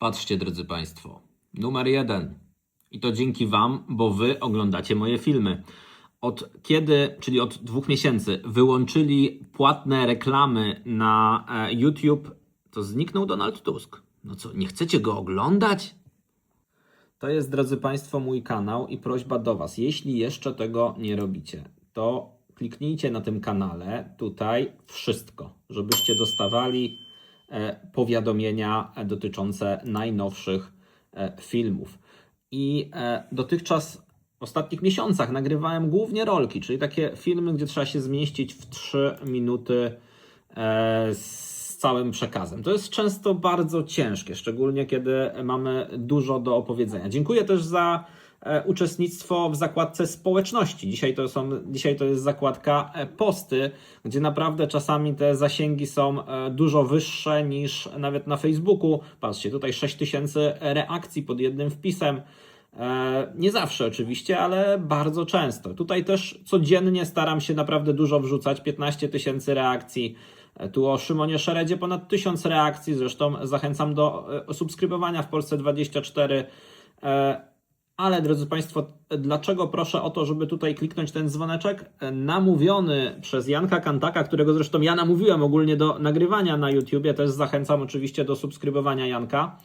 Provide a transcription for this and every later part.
Patrzcie, drodzy Państwo, numer jeden. I to dzięki Wam, bo Wy oglądacie moje filmy. Od kiedy, czyli od dwóch miesięcy, wyłączyli płatne reklamy na e, YouTube, to zniknął Donald Tusk. No co, nie chcecie go oglądać? To jest, drodzy Państwo, mój kanał i prośba do Was. Jeśli jeszcze tego nie robicie, to kliknijcie na tym kanale tutaj wszystko, żebyście dostawali powiadomienia e, dotyczące najnowszych e, filmów. I e, dotychczas w ostatnich miesiącach nagrywałem głównie rolki, czyli takie filmy, gdzie trzeba się zmieścić w 3 minuty z całym przekazem. To jest często bardzo ciężkie, szczególnie kiedy mamy dużo do opowiedzenia. Dziękuję też za uczestnictwo w zakładce społeczności. Dzisiaj to, są, dzisiaj to jest zakładka e, posty, gdzie naprawdę czasami te zasięgi są e, dużo wyższe niż nawet na Facebooku. Patrzcie, tutaj 6000 reakcji pod jednym wpisem. E, Nie zawsze oczywiście, ale bardzo często. Tutaj też codziennie staram się naprawdę dużo wrzucać, 15 tysięcy reakcji. E, Tu o Szymonie Szeredzie ponad 1000 reakcji, zresztą zachęcam do e, subskrybowania w Polsce 24. Ale drodzy Państwo, dlaczego proszę o to, żeby tutaj kliknąć ten dzwoneczek? E, Namówiony przez Janka Kantaka, którego zresztą ja namówiłem ogólnie do nagrywania na YouTubie, też zachęcam oczywiście do subskrybowania Janka.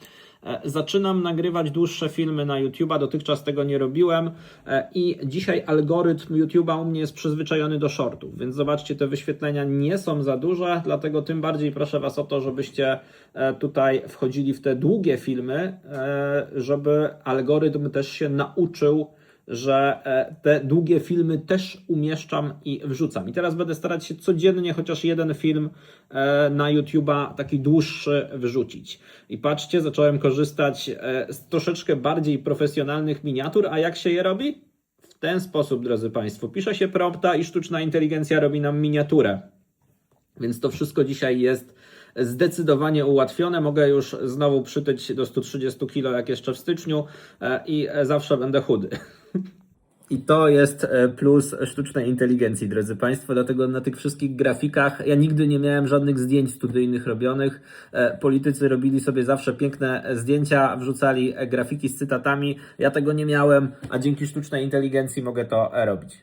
E, Zaczynam nagrywać dłuższe filmy na YouTube'a, dotychczas tego nie robiłem. E, i dzisiaj algorytm YouTube'a u mnie jest przyzwyczajony do shortów, więc zobaczcie, te wyświetlenia nie są za duże, dlatego tym bardziej proszę Was o to, żebyście e, tutaj wchodzili w te długie filmy, żeby algorytm też się nauczył że e, te długie filmy też umieszczam i wrzucam. I teraz będę starać się codziennie chociaż jeden film e, na YouTube'a taki dłuższy wrzucić. I patrzcie, zacząłem korzystać e, z troszeczkę bardziej profesjonalnych miniatur, a jak się je robi? W ten sposób, drodzy Państwo. Pisze się prompta i sztuczna inteligencja robi nam miniaturę. Więc to wszystko dzisiaj jest zdecydowanie ułatwione. Mogę już znowu przytyć do 130 kg jak jeszcze w styczniu e, i e, zawsze będę chudy. I to jest e, plus sztucznej inteligencji, drodzy Państwo, dlatego na tych wszystkich grafikach ja nigdy nie miałem żadnych zdjęć studyjnych robionych. Politycy robili sobie zawsze piękne zdjęcia, wrzucali grafiki z cytatami. Ja tego nie miałem, a dzięki sztucznej inteligencji mogę to robić.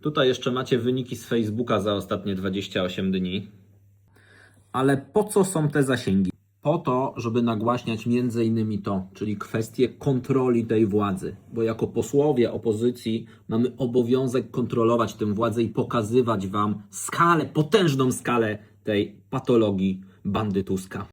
Tutaj jeszcze macie wyniki z Facebooka za ostatnie 28 dni. Ale po co są te zasięgi? Po to, żeby nagłaśniać między innymi to, czyli kwestię kontroli tej władzy. Bo jako posłowie opozycji mamy obowiązek kontrolować tę władzę i pokazywać Wam skalę, potężną skalę tej patologii bandytuska.